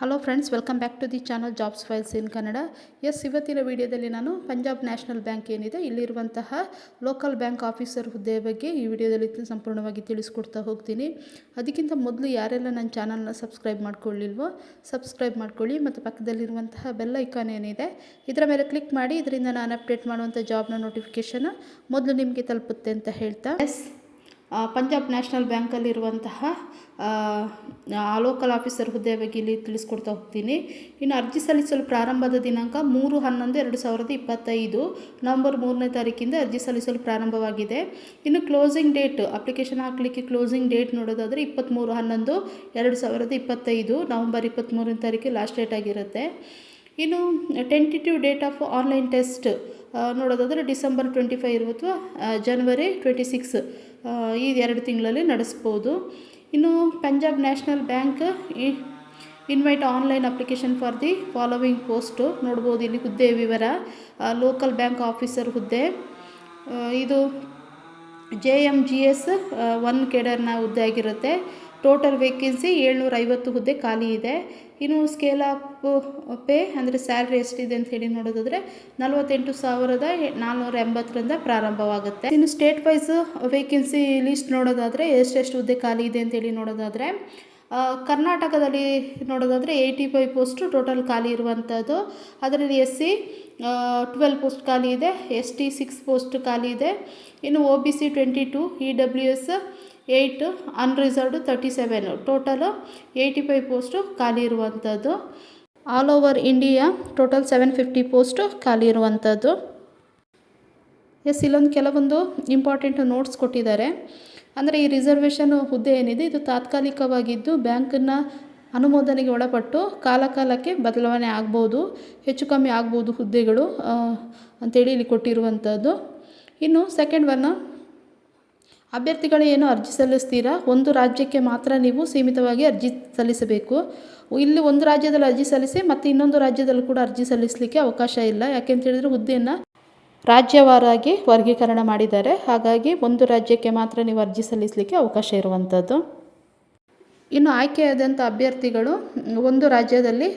Hello friends welcome back to the channel jobs files in Kannada yes ಇವತ್ತಿನ ವಿಡಿಯೋದಲ್ಲಿ ನಾನು Punjab national bank ಏನಿದೆ, ಇಲ್ಲಿರುವಂತಹ ಲೋಕಲ್ ಬ್ಯಾಂಕ್ ಆಫೀಸರ್ ಹುದ್ದೆ ಬಗ್ಗೆ ಈ ವಿಡಿಯೋದಲ್ಲಿ ಸಂಪೂರ್ಣವಾಗಿ ತಿಳಿಸ್ಕೊಡ್ತಾ ಹೋಗ್ತೀನಿ. ಅದಕ್ಕಿಂತ ಮೊದಲು ಯಾರೆಲ್ಲ ನನ್ನ ಚಾನಲ್ನ ಸಬ್ಸ್ಕ್ರೈಬ್ ಮಾಡ್ಕೊಳ್ಳಿಲ್ವೋ ಸಬ್ಸ್ಕ್ರೈಬ್ ಮಾಡ್ಕೊಳ್ಳಿ. ಮತ್ತು ಪಕ್ಕದಲ್ಲಿರುವಂತಹ ಬೆಲ್ ಐಕಾನ್ ಏನಿದೆ, ಇದರ ಮೇಲೆ ಕ್ಲಿಕ್ ಮಾಡಿ, ಇದರಿಂದ ನಾನು ಅಪ್ಡೇಟ್ ಮಾಡುವಂಥ ಜಾಬ್ನ ನೋಟಿಫಿಕೇಷನ್ ಮೊದಲು ನಿಮಗೆ ತಲುಪುತ್ತೆ ಅಂತ ಹೇಳ್ತಾ. ಎಸ್ ಪಂಜಾಬ್ ನ್ಯಾಷನಲ್ ಬ್ಯಾಂಕಲ್ಲಿರುವಂತಹ ಲೋಕಲ್ ಆಫೀಸರ್ ಹುದ್ದೆ ಬಗ್ಗೆ ಇಲ್ಲಿ ತಿಳಿಸ್ಕೊಡ್ತಾ ಹೋಗ್ತೀನಿ. ಇನ್ನು ಅರ್ಜಿ ಸಲ್ಲಿಸಲು ಪ್ರಾರಂಭದ ದಿನಾಂಕ ಮೂರು ಹನ್ನೊಂದು ಎರಡು ಸಾವಿರದ ಇಪ್ಪತ್ತೈದು. ನವಂಬರ್ ಮೂರನೇ ತಾರೀಕಿಂದ ಅರ್ಜಿ ಸಲ್ಲಿಸಲು ಪ್ರಾರಂಭವಾಗಿದೆ. ಇನ್ನು ಕ್ಲೋಸಿಂಗ್ ಡೇಟ್, ಅಪ್ಲಿಕೇಶನ್ ಹಾಕಲಿಕ್ಕೆ ಕ್ಲೋಸಿಂಗ್ ಡೇಟ್ ನೋಡೋದಾದರೆ ಇಪ್ಪತ್ತ್ಮೂರು ಹನ್ನೊಂದು ಎರಡು ಸಾವಿರದ ಇಪ್ಪತ್ತೈದು, ನವಂಬರ್ ಇಪ್ಪತ್ತ್ಮೂರನೇ ತಾರೀಕು ಲಾಸ್ಟ್ ಡೇಟ್ ಆಗಿರುತ್ತೆ. ಇನ್ನು tentative date of online test ನೋಡೋದಾದರೆ ಡಿಸೆಂಬರ್ ಟ್ವೆಂಟಿ ಫೈವ್ ಅಥವಾ ಜನವರಿ ಟ್ವೆಂಟಿ ಸಿಕ್ಸ್ ಈ ಎರಡು ತಿಂಗಳಲ್ಲಿ ನಡೆಸ್ಬೋದು. ಇನ್ನು Punjab national bank invite online application for the following post ನೋಡ್ಬೋದು. ಇಲ್ಲಿ ಹುದ್ದೆ ವಿವರ ಲೋಕಲ್ ಬ್ಯಾಂಕ್ ಆಫೀಸರ್ ಹುದ್ದೆ ಇದು J M G S one ಕೇಡರ್ನ ಹುದ್ದೆ ಆಗಿರುತ್ತೆ. ಟೋಟಲ್ ವೇಕೆನ್ಸಿ ಏಳ್ನೂರ ಐವತ್ತು ಹುದ್ದೆ ಖಾಲಿ ಇದೆ. ಇನ್ನು ಸ್ಕೇಲ್ ಆಫ್ ಪೇ ಅಂದರೆ ಸ್ಯಾಲ್ರಿ ಎಷ್ಟಿದೆ ಅಂತ ಹೇಳಿ ನೋಡೋದಾದರೆ ನಲವತ್ತೆಂಟು ಸಾವಿರದ ನಾಲ್ನೂರ ಎಂಬತ್ತರಿಂದ ಪ್ರಾರಂಭವಾಗುತ್ತೆ. ಇನ್ನು ಸ್ಟೇಟ್ ವೈಸ್ ವೇಕೆನ್ಸಿ ಲಿಸ್ಟ್ ನೋಡೋದಾದರೆ ಎಷ್ಟೆಷ್ಟು ಹುದ್ದೆ ಖಾಲಿ ಇದೆ ಅಂತೇಳಿ ನೋಡೋದಾದರೆ ಆ, ಕರ್ನಾಟಕದಲ್ಲಿ ನೋಡೋದಾದರೆ ಏಯ್ಟಿ ಫೈವ್ ಪೋಸ್ಟು ಟೋಟಲ್ ಖಾಲಿ ಇರುವಂಥದ್ದು. ಅದರಲ್ಲಿ ಎಸ್ ಸಿ ಟ್ವೆಲ್ ಪೋಸ್ಟ್ ಖಾಲಿ ಇದೆ. ಎಸ್ ಟಿ ಸಿಕ್ಸ್ ಪೋಸ್ಟ್ ಖಾಲಿ ಇದೆ. ಇನ್ನು O B C twenty two E W S eight unreserved thirty seven total eighty five post ಖಾಲಿ ಇರುವಂಥದ್ದು all over India total seven fifty post ಖಾಲಿ ಇರುವಂಥದ್ದು S ಇಲ್ಲೊಂದು ಕೆಲವೊಂದು ಇಂಪಾರ್ಟೆಂಟ್ ನೋಟ್ಸ್ ಕೊಟ್ಟಿದ್ದಾರೆ. ಅಂದರೆ ಈ ರಿಸರ್ವೇಷನ್ ಹುದ್ದೆ ಏನಿದೆ, ಇದು ತಾತ್ಕಾಲಿಕವಾಗಿದ್ದು ಬ್ಯಾಂಕನ್ನ ಅನುಮೋದನೆಗೆ ಒಳಪಟ್ಟು ಕಾಲಕಾಲಕ್ಕೆ ಬದಲಾವಣೆ ಆಗ್ಬೋದು, ಹೆಚ್ಚು ಕಮ್ಮಿ ಆಗ್ಬೋದು ಹುದ್ದೆಗಳು ಅಂತೇಳಿ ಇಲ್ಲಿ ಕೊಟ್ಟಿರುವಂಥದ್ದು ಇನ್ನು ಸೆಕೆಂಡ್ ಒನ್ ಅಭ್ಯರ್ಥಿಗಳು ಏನು ಅರ್ಜಿ ಸಲ್ಲಿಸ್ತೀರಾ? ಒಂದು ರಾಜ್ಯಕ್ಕೆ ಮಾತ್ರ ನೀವು ಸೀಮಿತವಾಗಿ ಅರ್ಜಿ ಸಲ್ಲಿಸಬೇಕು. ಇಲ್ಲಿ ಒಂದು ರಾಜ್ಯದಲ್ಲಿ ಅರ್ಜಿ ಸಲ್ಲಿಸಿ ಮತ್ತು ಇನ್ನೊಂದು ರಾಜ್ಯದಲ್ಲೂ ಕೂಡ ಅರ್ಜಿ ಸಲ್ಲಿಸಲಿಕ್ಕೆ ಅವಕಾಶ ಇಲ್ಲ. ಯಾಕೆಂತ ಹೇಳಿದರೆ ಹುದ್ದೆಯನ್ನು ರಾಜ್ಯವಾರಾಗಿ ವರ್ಗೀಕರಣ ಮಾಡಿದ್ದಾರೆ. ಹಾಗಾಗಿ ಒಂದು ರಾಜ್ಯಕ್ಕೆ ಮಾತ್ರ ನೀವು ಅರ್ಜಿ ಸಲ್ಲಿಸಲಿಕ್ಕೆ ಅವಕಾಶ ಇರುವಂಥದ್ದು ಇನ್ನು ಆಯ್ಕೆಯಾದಂಥ ಅಭ್ಯರ್ಥಿಗಳು, ಒಂದು ರಾಜ್ಯದಲ್ಲಿ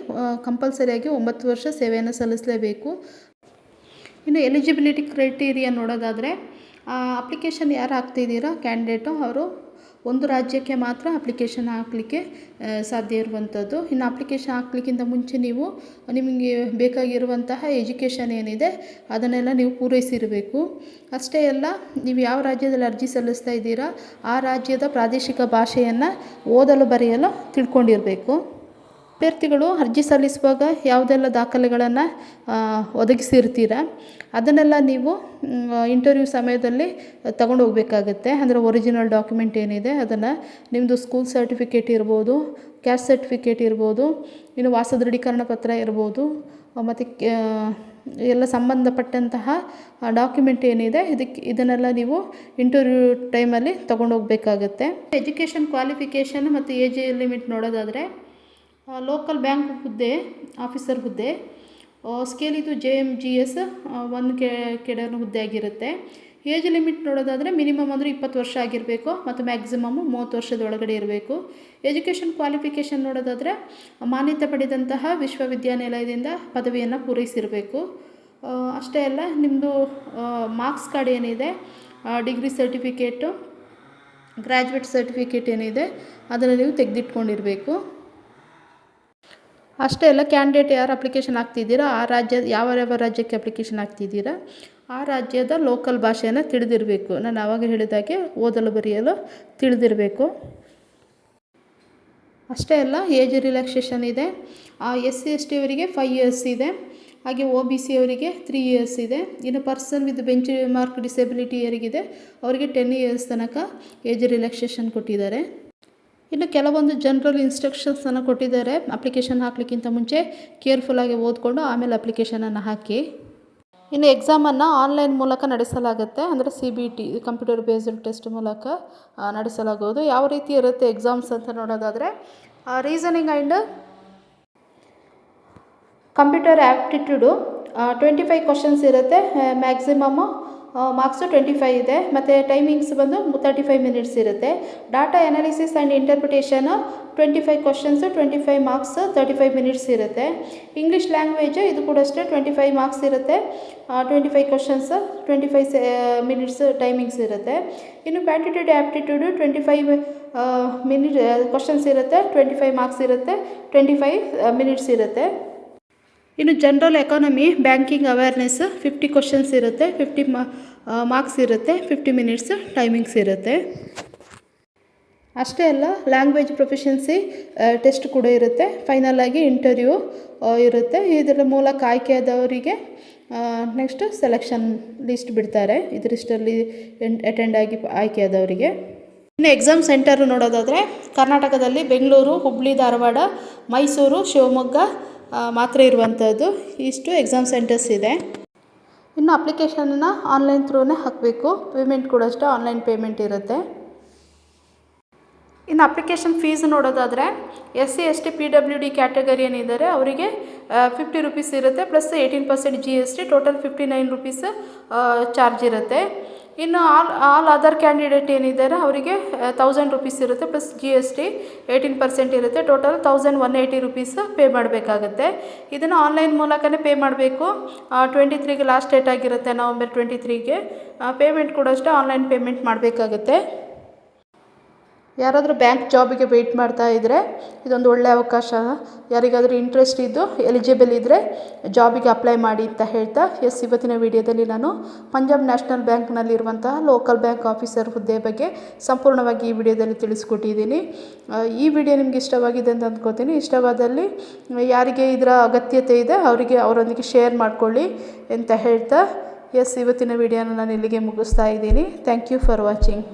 ಕಂಪಲ್ಸರಿಯಾಗಿ ಒಂಬತ್ತು ವರ್ಷ ಸೇವೆಯನ್ನು ಸಲ್ಲಿಸಲೇಬೇಕು. ಇನ್ನು ಎಲಿಜಿಬಿಲಿಟಿ ಕ್ರೈಟೀರಿಯಾ ನೋಡೋದಾದರೆ ಅಪ್ಲಿಕೇಶನ್ ಯಾರು ಹಾಕ್ತಿದ್ದೀರಾ? ಕ್ಯಾಂಡಿಡೇಟು ಅವರು. ಒಂದು ರಾಜ್ಯಕ್ಕೆ ಮಾತ್ರ ಅಪ್ಲಿಕೇಶನ್ ಹಾಕಲಿಕ್ಕೆ ಸಾಧ್ಯ ಇರುವಂಥದ್ದು ಇನ್ನು ಅಪ್ಲಿಕೇಶನ್ ಹಾಕ್ಲಿಕ್ಕಿಂತ ಮುಂಚೆ ನೀವು ನಿಮಗೆ ಬೇಕಾಗಿರುವಂತಹ ಎಜುಕೇಷನ್ ಏನಿದೆ, ಅದನ್ನೆಲ್ಲ ನೀವು ಪೂರೈಸಿರಬೇಕು. ಅಷ್ಟೇ ಅಲ್ಲ, ನೀವು ಯಾವ ರಾಜ್ಯದಲ್ಲಿ ಅರ್ಜಿ ಸಲ್ಲಿಸ್ತಾ ಇದ್ದೀರಾ, ಆ ರಾಜ್ಯದ ಪ್ರಾದೇಶಿಕ ಭಾಷೆಯನ್ನು ಓದಲು ಬರೆಯಲು ತಿಳ್ಕೊಂಡಿರಬೇಕು. ಅಭ್ಯರ್ಥಿಗಳು ಅರ್ಜಿ ಸಲ್ಲಿಸುವಾಗ ಯಾವುದೆಲ್ಲ ದಾಖಲೆಗಳನ್ನು ಒದಗಿಸಿರ್ತೀರ, ಅದನ್ನೆಲ್ಲ ನೀವು ಇಂಟರ್ವ್ಯೂ ಸಮಯದಲ್ಲಿ ತಗೊಂಡು ಹೋಗಬೇಕಾಗತ್ತೆ. ಅಂದರೆ ಒರಿಜಿನಲ್ ಡಾಕ್ಯುಮೆಂಟ್ ಏನಿದೆ, ಅದನ್ನು ನಿಮ್ಮದು ಸ್ಕೂಲ್ ಸರ್ಟಿಫಿಕೇಟ್ ಇರ್ಬೋದು ಕ್ಯಾಸ್ಟ್ ಸರ್ಟಿಫಿಕೇಟ್ ಇರ್ಬೋದು, ಇನ್ನು ವಾಸ ದೃಢೀಕರಣ ಪತ್ರ ಇರ್ಬೋದು ಮತ್ತು ಎಲ್ಲ ಸಂಬಂಧಪಟ್ಟಂತಹ ಡಾಕ್ಯುಮೆಂಟ್ ಏನಿದೆ, ಇದಕ್ಕೆ, ಇದನ್ನೆಲ್ಲ ನೀವು ಇಂಟರ್ವ್ಯೂ ಟೈಮಲ್ಲಿ ತೊಗೊಂಡೋಗ್ಬೇಕಾಗತ್ತೆ ಎಜುಕೇಷನ್ ಕ್ವಾಲಿಫಿಕೇಷನ್ ಮತ್ತು ಏಜ್ ಲಿಮಿಟ್ ನೋಡೋದಾದರೆ ಲೋಕಲ್ ಬ್ಯಾಂಕ್ ಹುದ್ದೆ ಆಫೀಸರ್ ಹುದ್ದೆ. ಸ್ಕೇಲ್ ಇದು ಜೆ ಎಂ ಜಿ ಎಸ್ ಒಂದು ಕೆ, ಕೆಡನ ಹುದ್ದೆ ಆಗಿರುತ್ತೆ. ಏಜ್ ಲಿಮಿಟ್ ನೋಡೋದಾದರೆ ಮಿನಿಮಮ್ ಅಂದರೆ ಇಪ್ಪತ್ತು ವರ್ಷ ಆಗಿರಬೇಕು, ಮತ್ತು ಮ್ಯಾಕ್ಸಿಮಮ್ಮು ಮೂವತ್ತು ವರ್ಷದ ಒಳಗಡೆ ಇರಬೇಕು. ಎಜುಕೇಷನ್ ಕ್ವಾಲಿಫಿಕೇಷನ್ ನೋಡೋದಾದರೆ ಮಾನ್ಯತೆ ಪಡೆದಂತಹ ವಿಶ್ವವಿದ್ಯಾನಿಲಯದಿಂದ ಪದವಿಯನ್ನು ಪೂರೈಸಿರಬೇಕು. ಅಷ್ಟೇ ಅಲ್ಲ ನಿಮ್ಮದು ಮಾರ್ಕ್ಸ್ ಕಾರ್ಡ್ ಏನಿದೆ ಡಿಗ್ರಿ ಸರ್ಟಿಫಿಕೇಟು ಗ್ರ್ಯಾಜುಯೇಟ್ ಸರ್ಟಿಫಿಕೇಟ್ ಏನಿದೆ, ಅದನ್ನು ನೀವು ತೆಗೆದಿಟ್ಕೊಂಡಿರಬೇಕು. ಅಷ್ಟೇ ಅಲ್ಲ ಕ್ಯಾಂಡಿಡೇಟ್ ಯಾರು ಅಪ್ಲಿಕೇಶನ್ ಹಾಕ್ತಿದ್ದೀರಾ? ಆ ರಾಜ್ಯ ಯಾವ ಯಾವ ರಾಜ್ಯಕ್ಕೆ ಅಪ್ಲಿಕೇಶನ್ ಹಾಕ್ತಿದ್ದೀರಾ? ಆ ರಾಜ್ಯದ ಲೋಕಲ್ ಭಾಷೆಯನ್ನು ತಿಳಿದಿರಬೇಕು. ನಾನು ಆವಾಗ ಹೇಳಿದಾಗೆ ಓದಲು ಬರೆಯಲು ತಿಳಿದಿರಬೇಕು. ಅಷ್ಟೇ ಅಲ್ಲ ಏಜ್ ರಿಲ್ಯಾಕ್ಸೇಷನ್ ಇದೆ. ಎಸ್ ಸಿ ಎಸ್ ಟಿ ಅವರಿಗೆ ಫೈವ್ ಇಯರ್ಸ್ ಇದೆ. ಹಾಗೆ ಒ ಬಿ ಸಿ ಅವರಿಗೆ ತ್ರೀ ಇಯರ್ಸ್ ಇದೆ. ಇನ್ನು ಪರ್ಸನ್ ವಿತ್ ಬೆಂಚ್ ಮಾರ್ಕ್ ಡಿಸೆಬಿಲಿಟಿ ಯಾರಿಗಿದೆ, ಅವರಿಗೆ ಟೆನ್ ಇಯರ್ಸ್ ತನಕ ಏಜ್ ರಿಲ್ಯಾಕ್ಸೇಷನ್ ಕೊಟ್ಟಿದ್ದಾರೆ. ಇನ್ನು ಕೆಲವೊಂದು ಜನರಲ್ ಇನ್ಸ್ಟ್ರಕ್ಷನ್ಸನ್ನು ಕೊಟ್ಟಿದ್ದಾರೆ. ಅಪ್ಲಿಕೇಶನ್ ಹಾಕಲಿಕ್ಕಿಂತ ಮುಂಚೆ ಕೇರ್ಫುಲ್ಲಾಗಿ ಓದ್ಕೊಂಡು ಆಮೇಲೆ ಅಪ್ಲಿಕೇಶನನ್ನು ಹಾಕಿ. ಇನ್ನು ಎಕ್ಸಾಮನ್ನು ಆನ್ಲೈನ್ ಮೂಲಕ ನಡೆಸಲಾಗುತ್ತೆ. ಅಂದರೆ C B T computer based test ಮೂಲಕ ನಡೆಸಲಾಗುವುದು. ಯಾವ ರೀತಿ ಇರುತ್ತೆ ಎಕ್ಸಾಮ್ಸ್ ಅಂತ ನೋಡೋದಾದರೆ reasoning and computer aptitude twenty five questions ಇರುತ್ತೆ. ಮ್ಯಾಕ್ಸಿಮಮ್ಮು ಮಾರ್ಕ್ಸು ಟ್ವೆಂಟಿ ಫೈವ್ ಇದೆ. ಮತ್ತು ಟೈಮಿಂಗ್ಸ್ ಬಂದು ತರ್ಟಿ ಫೈವ್ ಮಿನಿಟ್ಸ್ ಇರುತ್ತೆ. Data analysis and interpretation twenty five questions twenty five marks thirty five minutes ಇರುತ್ತೆ. ಇಂಗ್ಲೀಷ್ ಲ್ಯಾಂಗ್ವೇಜು ಇದು ಕೂಡ ಅಷ್ಟೇ ಟ್ವೆಂಟಿ ಫೈವ್ ಮಾರ್ಕ್ಸ್ ಇರುತ್ತೆ twenty five questions twenty five minutes timings ಇರುತ್ತೆ. ಇನ್ನು quantitative aptitude twenty five minute questions ಇರುತ್ತೆ twenty five marks ಇರುತ್ತೆ twenty five minutes ಇರುತ್ತೆ. ಇನ್ನು general economy banking awareness fifty questions ಇರುತ್ತೆ ಫಿಫ್ಟಿ ಮಾರ್ಕ್ಸ್ ಇರುತ್ತೆ ಫಿಫ್ಟಿ ಮಿನಿಟ್ಸ್ ಟೈಮಿಂಗ್ಸ್ ಇರುತ್ತೆ. ಅಷ್ಟೇ ಅಲ್ಲ ಲ್ಯಾಂಗ್ವೇಜ್ ಪ್ರೊಫೆಷನ್ಸಿ ಟೆಸ್ಟ್ ಕೂಡ ಇರುತ್ತೆ ಫೈನಲ್ ಆಗಿ ಇಂಟರ್ವ್ಯೂ ಇರುತ್ತೆ. ಇದರ ಮೂಲಕ ಆಯ್ಕೆಯಾದವರಿಗೆ ನೆಕ್ಸ್ಟ್ ಸೆಲೆಕ್ಷನ್ ಲಿಸ್ಟ್ ಬಿಡ್ತಾರೆ ಇದರಿಷ್ಟಲ್ಲಿ ಅಟೆಂಡ್ ಆಗಿ ಆಯ್ಕೆಯಾದವರಿಗೆ ಇನ್ನು ಎಕ್ಸಾಮ್ ಸೆಂಟರ್ ನೋಡೋದಾದರೆ, ಕರ್ನಾಟಕದಲ್ಲಿ ಬೆಂಗಳೂರು ಹುಬ್ಬಳ್ಳಿ ಧಾರವಾಡ, ಮೈಸೂರು, ಶಿವಮೊಗ್ಗ ಮಾತ್ರ ಇರುವಂಥದ್ದು. ಇಷ್ಟು ಎಕ್ಸಾಮ್ ಸೆಂಟರ್ಸ್ ಇದೆ. ಇನ್ನು ಅಪ್ಲಿಕೇಶನನ್ನು ಆನ್ಲೈನ್ ಥ್ರೂನೇ ಹಾಕಬೇಕು. ಪೇಮೆಂಟ್ ಕೂಡ ಅಷ್ಟೇ ಆನ್ಲೈನ್ ಪೇಮೆಂಟ್ ಇರುತ್ತೆ. ಇನ್ನು ಅಪ್ಲಿಕೇಶನ್ ಫೀಸ್ ನೋಡೋದಾದರೆ S C S T P W D category ಏನಿದ್ದಾರೆ, ಅವರಿಗೆ ಫಿಫ್ಟಿ ರುಪೀಸ್ ಇರುತ್ತೆ plus eighteen percent G S T total fifty nine rupees charge ಇರುತ್ತೆ. ಇನ್ನು ಆಲ್ ಆಲ್ ಅದರ್ ಕ್ಯಾಂಡಿಡೇಟ್ ಏನಿದ್ದಾರೆ, ಅವರಿಗೆ ತೌಸಂಡ್ ರುಪೀಸ್ ಇರುತ್ತೆ plus G S T eighteen percent ಇರುತ್ತೆ. Total thousand one eighty rupees pay ಮಾಡಬೇಕಾಗುತ್ತೆ. ಇದನ್ನು online ಮೂಲಕನೇ ಪೇ ಮಾಡಬೇಕು. ಟ್ವೆಂಟಿ ತ್ರೀಗೆ ಲಾಸ್ಟ್ ಡೇಟ್ ಆಗಿರುತ್ತೆ ನವಂಬರ್ ಟ್ವೆಂಟಿ ತ್ರೀಗೆ ಪೇಮೆಂಟ್ ಕೂಡ ಅಷ್ಟೇ ಆನ್ಲೈನ್ ಪೇಮೆಂಟ್ ಮಾಡಬೇಕಾಗತ್ತೆ. ಯಾರಾದರೂ ಬ್ಯಾಂಕ್ ಜಾಬಿಗೆ ವೆಯ್ಟ್ ಮಾಡ್ತಾ ಇದ್ದರೆ ಇದೊಂದು ಒಳ್ಳೆಯ ಅವಕಾಶ. ಯಾರಿಗಾದರೂ ಇಂಟ್ರೆಸ್ಟ್ ಇದ್ದು ಎಲಿಜಿಬಲ್ ಇದ್ದರೆ ಜಾಬಿಗೆ ಅಪ್ಲೈ ಮಾಡಿ ಅಂತ ಹೇಳ್ತಾ ಎಸ್ ಇವತ್ತಿನ ವಿಡಿಯೋದಲ್ಲಿ ನಾನು ಪಂಜಾಬ್ ನ್ಯಾಷನಲ್ ಬ್ಯಾಂಕ್ನಲ್ಲಿರುವಂತಹ ಲೋಕಲ್ ಬ್ಯಾಂಕ್ ಆಫೀಸರ್ ಹುದ್ದೆ ಬಗ್ಗೆ ಸಂಪೂರ್ಣವಾಗಿ ಈ ವಿಡಿಯೋದಲ್ಲಿ ತಿಳಿಸ್ಕೊಟ್ಟಿದ್ದೀನಿ. ಈ ವಿಡಿಯೋ ನಿಮ್ಗೆ ಇಷ್ಟವಾಗಿದೆ ಅಂತ ಅಂದ್ಕೋತೀನಿ. ಇಷ್ಟವಾದಲ್ಲಿ ಯಾರಿಗೆ ಇದರ ಅಗತ್ಯತೆ ಇದೆ ಅವರಿಗೆ ಅವರೊಂದಿಗೆ ಶೇರ್ ಮಾಡಿಕೊಳ್ಳಿ ಅಂತ ಹೇಳ್ತಾ ಎಸ್ ಇವತ್ತಿನ ವಿಡಿಯೋನ ನಾನು ಇಲ್ಲಿಗೆ ಮುಗಿಸ್ತಾ ಇದ್ದೀನಿ. Thank you for watching